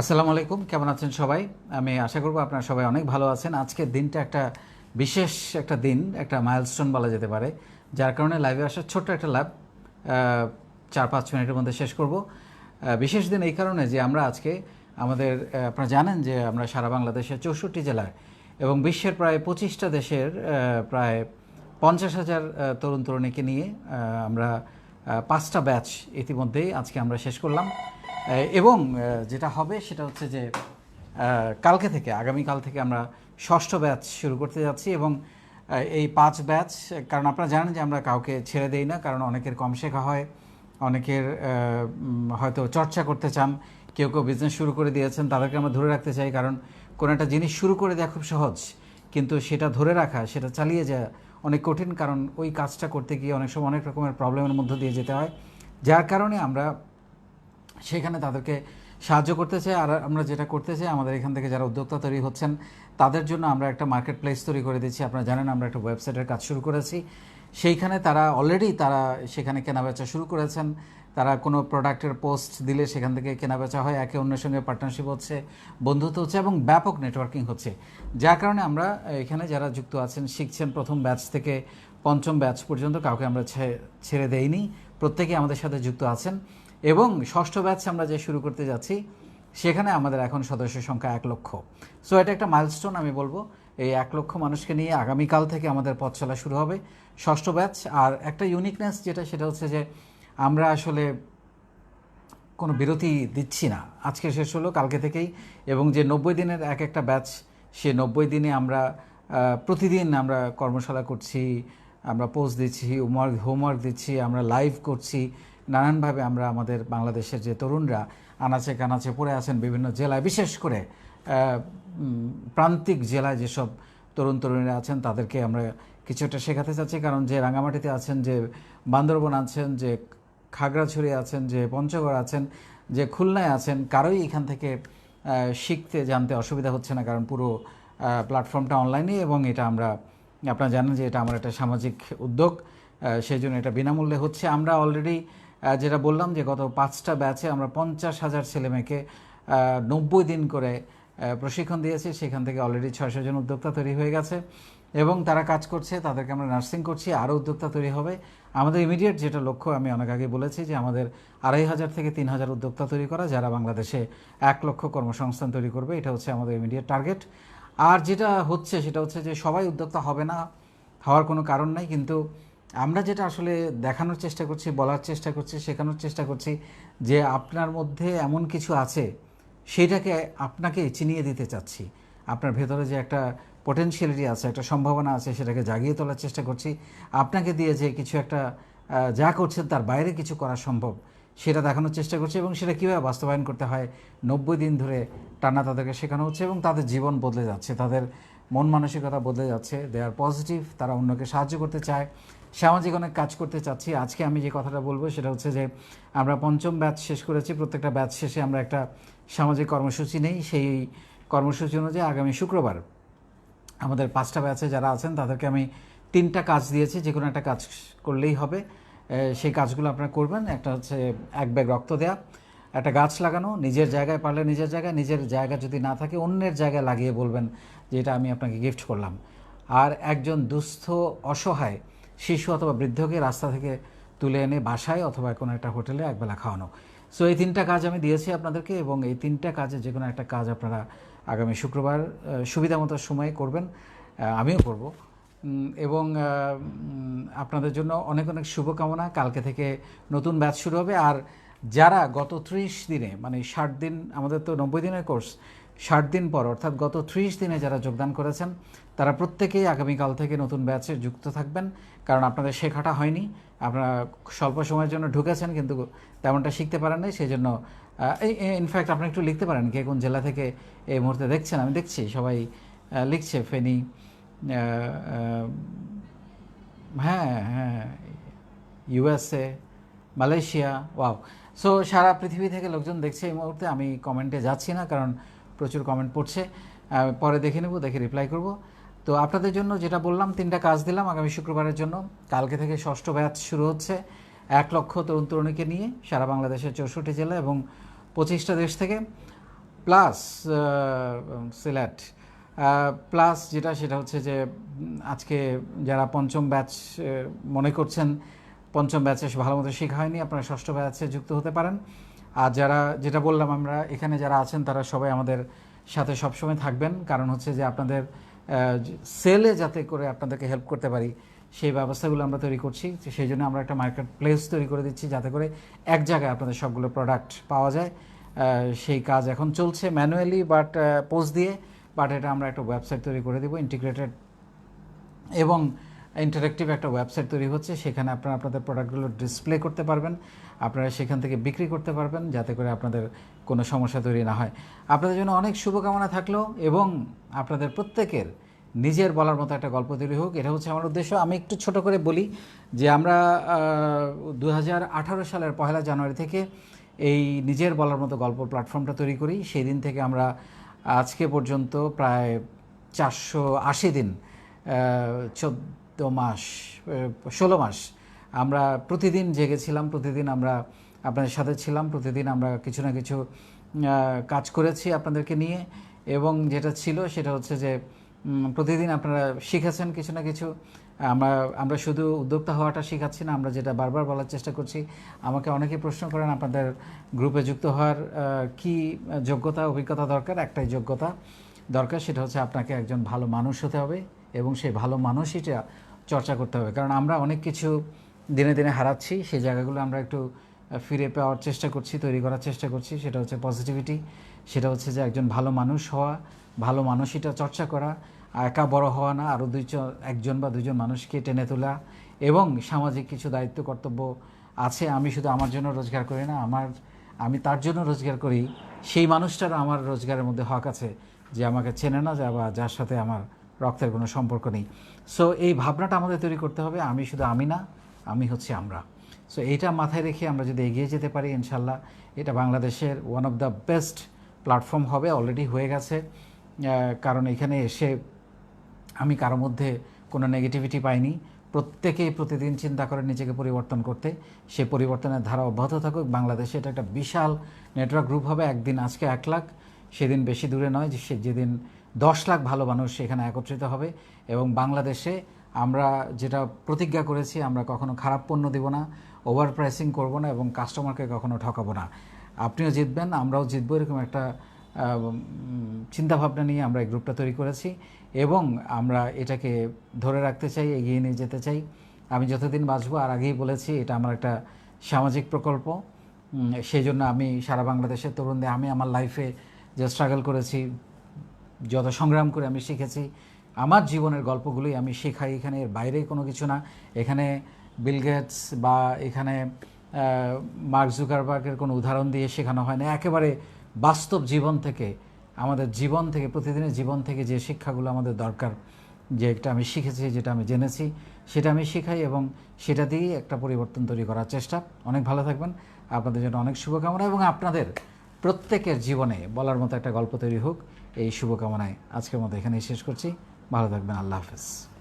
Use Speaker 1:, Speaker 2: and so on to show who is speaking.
Speaker 1: আসসালামু আলাইকুম, কেমন আছেন সবাই? আমি আশা করব আপনারা সবাই অনেক ভালো আছেন। আজকের দিনটা একটা বিশেষ একটা দিন, একটা মাইলস্টোন বলা যেতে পারে, যার কারণে লাইভে আসার ছোট্ট একটা লাইভ চার পাঁচ মিনিটের মধ্যে শেষ করব। বিশেষ দিন এই কারণে যে আমরা আজকে আমাদের আপনারা জানেন যে আমরা সারা বাংলাদেশের চৌষট্টি জেলায় এবং বিশ্বের প্রায় পঁচিশটা দেশের প্রায় পঞ্চাশ হাজার তরুণ তরুণীকে নিয়ে আমরা পাঁচটা ব্যাচ ইতিমধ্যেই আজকে আমরা শেষ করলাম। এবং যেটা হবে সেটা হচ্ছে যে কালকে থেকে, আগামীকাল থেকে আমরা ষষ্ঠ ব্যাচ শুরু করতে যাচ্ছি এবং এই পাঁচ ব্যাচ, কারণ আপনারা জানেন যে আমরা কাউকে ছেড়ে দেই না, কারণ অনেকের কম শেখা হয়, অনেকের হয়তো চর্চা করতে চান, কেউ কেউ বিজনেস শুরু করে দিয়েছেন, তাদেরকে আমরা ধরে রাখতে চাই, কারণ কোনো একটা জিনিস শুরু করে দেওয়া খুব সহজ, কিন্তু সেটা ধরে রাখা, সেটা চালিয়ে যাওয়া অনেক কঠিন, কারণ ওই কাজটা করতে গিয়ে অনেক সময় অনেক রকমের প্রবলেমের মধ্য দিয়ে যেতে হয়, যার কারণে আমরা সেখানে তাদেরকে সাহায্য করতে চাই আর আমরা যেটা করতে চাই আমাদের এখান থেকে যারা উদ্যোক্তা তৈরি হচ্ছেন, তাদের জন্য আমরা একটা মার্কেট প্লেস তৈরি করে দিচ্ছি। আপনারা জানেন আমরা একটা ওয়েবসাইটের কাজ শুরু করেছি। সেইখানে তারা অলরেডি তারা সেখানে কেনাবেচা শুরু করেছেন। তারা কোনো প্রোডাক্টের পোস্ট দিলে সেখান থেকে কেনাবেচা হয়। একে অন্যের সঙ্গে পার্টনারশিপ হচ্ছে, বন্ধুত্ব হচ্ছে এবং ব্যাপক নেটওয়ার্কিং হচ্ছে। যার কারণে আমরা এখানে যারা যুক্ত আছেন, শিখছেন প্রথম ব্যাচ থেকে পঞ্চম ব্যাচ পর্যন্ত, কাউকে আমরা ছেড়ে দেইনি। প্রত্যেকে আমাদের সাথে যুক্ত আছেন। এবং ষষ্ঠ ব্যাচ আমরা যে শুরু করতে যাচ্ছি, সেখানে আমাদের এখন সদস্য সংখ্যা এক লক্ষ। সো এটা একটা মাইলস্টোন আমি বলব। এই এক লক্ষ মানুষকে নিয়ে আগামীকাল থেকে আমাদের পথ চলা শুরু হবে। ষষ্ঠ ব্যাচ আর একটা ইউনিকনেস যেটা, সেটা হচ্ছে যে আমরা আসলে কোনো বিরতি দিচ্ছি না। আজকে শেষ হলো, কালকে থেকেই, এবং যে নব্বই দিনের এক একটা ব্যাচ সে নব্বই দিনে আমরা প্রতিদিন আমরা কর্মশালা করছি, আমরা পোস্ট দিচ্ছি হোমওয়ার্ক হোমওয়ার্ক দিচ্ছি, আমরা লাইভ করছি। নানানভাবে আমরা আমাদের বাংলাদেশের যে তরুণরা আনাচে কানাচে পড়ে আছেন বিভিন্ন জেলায়, বিশেষ করে প্রান্তিক জেলায় যেসব তরুণ তরুণীরা আছেন তাদেরকে আমরা কিছু একটা শেখাতে চাচ্ছি। কারণ যে রাঙামাটিতে আছেন, যে বান্দরবন আছেন, যে খাগড়াছড়ি আছেন, যে পঞ্চগড় আছেন, যে খুলনায় আছেন, কারোই এখান থেকে শিখতে, জানতে অসুবিধা হচ্ছে না। কারণ পুরো প্ল্যাটফর্মটা অনলাইনে এবং এটা আমরা, আপনারা জানেন যে এটা আমার একটা সামাজিক উদ্যোগ সেই জন্য এটা বিনামূল্যে হচ্ছে। আমরা অলরেডি যেটা বললাম যে গত পাঁচটা ব্যাচে আমরা পঞ্চাশ হাজার ছেলেমেয়েকে নব্বই দিন করে প্রশিক্ষণ দিয়েছি। সেখান থেকে অলরেডি ছয়শো জন উদ্যোক্তা তৈরি হয়ে গেছে এবং তারা কাজ করছে। তাদেরকে আমরা নার্সিং করছি, আরও উদ্যোক্তা তৈরি হবে। আমাদের ইমিডিয়েট যেটা লক্ষ্য, আমি অনেক আগে বলেছি যে আমাদের আড়াই হাজার থেকে তিন হাজার উদ্যোক্তা তৈরি করা, যারা বাংলাদেশে এক লক্ষ কর্মসংস্থান তৈরি করবে, এটা হচ্ছে আমাদের ইমিডিয়েট টার্গেট আর যেটা হচ্ছে, সেটা হচ্ছে যে সবাই উদ্যোক্তা হবে না হওয়ার কোনো কারণ নাই, কিন্তু আমরা যেটা আসলে দেখানোর চেষ্টা করছি, বলার চেষ্টা করছি, শেখানোর চেষ্টা করছি যে আপনার মধ্যে এমন কিছু আছে, সেটাকে আপনাকে চিনিয়ে দিতে চাচ্ছি। আপনার ভেতরে যে একটা পটেনশিয়ালিটি আছে, একটা সম্ভাবনা আছে, সেটাকে জাগিয়ে তোলার চেষ্টা করছি। আপনাকে দিয়ে যে কিছু একটা যা করছেন তার বাইরে কিছু করা সম্ভব, সেটা দেখানোর চেষ্টা করছি এবং সেটা কীভাবে বাস্তবায়ন করতে হয়, নব্বই দিন ধরে টানা তাদেরকে শেখানো হচ্ছে এবং তাদের জীবন বদলে যাচ্ছে, তাদের মন মানসিকতা বদলে যাচ্ছে দে আর পজিটিভ তারা অন্যকে সাহায্য করতে চায়। সামাজিক অনেক কাজ করতে চাচ্ছি। আজকে আমি যে কথাটা বলব সেটা হচ্ছে যে, আমরা পঞ্চম ব্যাচ শেষ করেছি। প্রত্যেকটা ব্যাচ শেষে আমরা একটা সামাজিক কর্মসূচি নেই। সেই কর্মসূচি অনুযায়ী আগামী শুক্রবার আমাদের পাঁচটা ব্যাচে যারা আছেন, তাদেরকে আমি তিনটা কাজ দিয়েছি। যে কোনো একটা কাজ করলেই হবে। সেই কাজগুলো আপনারা করবেন। একটা হচ্ছে এক ব্যাগ রক্ত দেয়া, একটা গাছ লাগানো, নিজের জায়গায় পারলে নিজের জায়গায়, নিজের জায়গা যদি না থাকে, অন্যের জায়গায় লাগিয়ে বলবেন যে, এটা আমি আপনাকে গিফট করলাম। আর একজন দুস্থ, অসহায় শিশু অথবা বৃদ্ধকে রাস্তা থেকে তুলে এনে বাসায় অথবা কোনো একটা হোটেলে একবেলা খাওয়ানো। সো এই তিনটা কাজ আমি দিয়েছি আপনাদেরকে এবং এই তিনটা কাজে যে কোনো একটা কাজ আপনারা আগামী শুক্রবার সুবিধা মতো সময়ে করবেন আমিও করব। এবং আপনাদের জন্য অনেক অনেক শুভকামনা। কালকে থেকে নতুন ব্যাচ শুরু হবে। আর যারা গত ত্রিশ দিনে মানে ষাট দিন, আমাদের তো নব্বই দিনের কোর্স ষাট দিন পর, অর্থাৎ গত ত্রিশ দিনে যারা যোগদান করেছেন, তারা প্রত্যেকেই আগামীকাল থেকে নতুন ব্যাচে যুক্ত থাকবেন। কারণ আপনাদের শেখাটা হয়নি। আপনারা স্বল্প সময়ের জন্য ঢুকেছেন, কিন্তু তেমনটা শিখতে পারেন নাই। সেই জন্য ইনফ্যাক্ট আপনি একটু লিখতে পারেন কে কোন জেলা থেকে এই মুহূর্তে দেখছেন। আমি দেখছি, সবাই লিখছে, ফেনী হ্যাঁ হ্যাঁ ইউএসএ, মালয়েশিয়া, ওয়াও। সো সারা পৃথিবী থেকে লোকজন দেখছে এই মুহূর্তে, আমি কমেন্টে যাচ্ছি না, কারণ প্রচুর কমেন্ট পড়ছে। পরে দেখে নেব, দেখে রিপ্লাই করব। তো আপনাদের জন্য যেটা বললাম, তিনটা কাজ দিলাম আগামী শুক্রবারের জন্য। কালকে থেকে ষষ্ঠ ব্যাচ শুরু হচ্ছে। এক লক্ষ তরুণ তরুণীকে নিয়ে সারা বাংলাদেশের চৌষট্টি জেলা এবং পঁচিশটা দেশ থেকে। প্লাস সিলেট। প্লাস যেটা, সেটা হচ্ছে যে, আজকে যারা পঞ্চম ব্যাচ মনে করছেন, পঞ্চম ব্যাচে ভালো মতো শেখা হয়নি, আপনারা ষষ্ঠ ব্যাচে যুক্ত হতে পারেন। আর যারা, যেটা বললাম আমরা, এখানে যারা আছেন, তারা সবাই আমাদের সাথে সবসময় থাকবেন। কারণ হচ্ছে যে আপনাদের সেলে যাতে করে আপনাদেরকে হেল্প করতে পারি, সেই ব্যবস্থাগুলো আমরা তৈরি করছি। সেই জন্য আমরা একটা মার্কেট প্লেস তৈরি করে দিচ্ছি, যাতে করে এক জায়গায় আপনাদের সবগুলো প্রোডাক্ট পাওয়া যায়। সেই কাজ এখন চলছে ম্যানুয়ালি বাট পোস্ট দিয়ে বাট এটা আমরা একটা ওয়েবসাইট তৈরি করে দেবো ইন্টিগ্রেটেড এবং ইন্টারেক্টিভ একটা ওয়েবসাইট তৈরি হচ্ছে, সেখানে আপনারা আপনাদের প্রোডাক্টগুলো ডিসপ্লে করতে পারবেন। আপনারা সেখান থেকে বিক্রি করতে পারবেন, যাতে করে আপনাদের কোনো সমস্যা তৈরি না হয়। আপনাদের জন্য অনেক শুভকামনা থাকল এবং আপনাদের প্রত্যেকের নিজের বলার মতো একটা গল্প তৈরি হোক। এটা হচ্ছে আমার উদ্দেশ্য। আমি একটু ছোট করে বলি যে আমরা দু হাজার আঠারো সালের পহেলা জানুয়ারি থেকে এই নিজের বলার মতো গল্প প্ল্যাটফর্মটা তৈরি করি। সেই দিন থেকে আমরা আজকে পর্যন্ত প্রায় চারশো আশি দিন চোদ্দ মাস ষোলো মাস। আমরা প্রতিদিন জেগেছিলাম, প্রতিদিন আমরা আপনাদের সাথে ছিলাম, প্রতিদিন আমরা কিছু না কিছু কাজ করেছি আপনাদেরকে নিয়ে। এবং যেটা ছিল সেটা হচ্ছে যে প্রতিদিন আপনারা শিখেছেন কিছু না কিছু। আমরা আমরা শুধু উদ্যোক্তা হওয়াটা শেখাচ্ছি না, আমরা যেটা বারবার বলার চেষ্টা করছি, আমাকে অনেকে প্রশ্ন করেন আপনাদের গ্রুপে যুক্ত হওয়ার কি যোগ্যতা, অভিজ্ঞতা দরকার? একটাই যোগ্যতা দরকার, সেটা হচ্ছে আপনাকে একজন ভালো মানুষ হতে হবে। এবং সেই ভালো মানুষইটা চর্চা করতে হবে। কারণ আমরা অনেক কিছু দিনে দিনে হারাচ্ছি, সেই জায়গাগুলো আমরা একটু ফিরে পাওয়ার চেষ্টা করছি, তৈরি করার চেষ্টা করছি। সেটা হচ্ছে পজিটিভিটি সেটা হচ্ছে যে একজন ভালো মানুষ হওয়া, ভালো মানুষইটা চর্চা করা, একা বড় হওয়া না আরও দুইজন একজন বা দুজন মানুষকে টেনে তোলা এবং সামাজিক কিছু দায়িত্ব, কর্তব্য আছে। আমি শুধু আমার জন্য রোজগার করি না, আমার, আমি তার জন্য রোজগার করি। সেই মানুষটারও আমার রোজগারের মধ্যে হক আছে যে আমাকে চেনে না, যা বা যার সাথে আমার রক্তের কোনো সম্পর্ক নেই। সো এই ভাবনাটা আমাদের তৈরি করতে হবে, আমি শুধু আমি না আমি হচ্ছে আমরা। সো এইটা মাথায় রেখে আমরা যদি এগিয়ে যেতে পারি ইনশাল্লাহ এটা বাংলাদেশের one of the best platform হবে অলরেডি হয়ে গেছে। কারণ এখানে এসে আমি কারও মধ্যে কোনো নেগেটিভিটি পাইনি। প্রত্যেকেই প্রতিদিন চিন্তা করে নিজেকে পরিবর্তন করতে। সে পরিবর্তনের ধারা অব্যাহত থাকুক। বাংলাদেশে এটা একটা বিশাল নেটওয়ার্ক গ্রুপ হবে। একদিন আজকে এক লাখ সেদিন বেশি দূরে নয় যে যেদিন দশ লাখ ভালো মানুষ সেখানে একত্রিত হবে এবং বাংলাদেশে আমরা যেটা প্রতিজ্ঞা করেছি, আমরা কখনো খারাপ পণ্য দেব না ওভার প্রাইসিং করব না এবং কাস্টমারকে কখনো ঠকাবো না। আপনিও জিতবেন, আমরাও জিতবো এরকম একটা চিন্তাভাবনা নিয়ে আমরা এই গ্রুপটা তৈরি করেছি এবং আমরা এটাকে ধরে রাখতে চাই, এগিয়ে নিয়ে যেতে চাই। আমি যতদিন বাঁচবো, আর আগেই বলেছি, এটা আমার একটা সামাজিক প্রকল্প। সেই জন্য আমি সারা বাংলাদেশের তরুণদের আমি আমার লাইফে যে স্ট্রাগল করেছি, যত সংগ্রাম করে আমি শিখেছি, আমার জীবনের গল্পগুলোই আমি শেখাই। এখানে এর বাইরে কোনো কিছু না। এখানে বিল গেটস বা এখানে মার্ক জুকারবার্গের কোনো উদাহরণ দিয়ে শেখানো হয় না। একেবারে বাস্তব জীবন থেকে, আমাদের জীবন থেকে, প্রতিদিনের জীবন থেকে যে শিক্ষাগুলো আমাদের দরকার, যে একটা আমি শিখেছি, যেটা আমি জেনেছি, সেটা আমি শেখাই এবং সেটা দিয়েই একটা পরিবর্তন তৈরি করার চেষ্টা। অনেক ভালো থাকবেন। আপনাদের জন্য অনেক শুভকামনা এবং আপনাদের প্রত্যেকের জীবনে বলার মতো একটা গল্প তৈরি হোক। এই শুভকামনায় আজকের মতো এখানেই শেষ করছি। ভালো থাকবেন, আল্লাহ হাফেজ।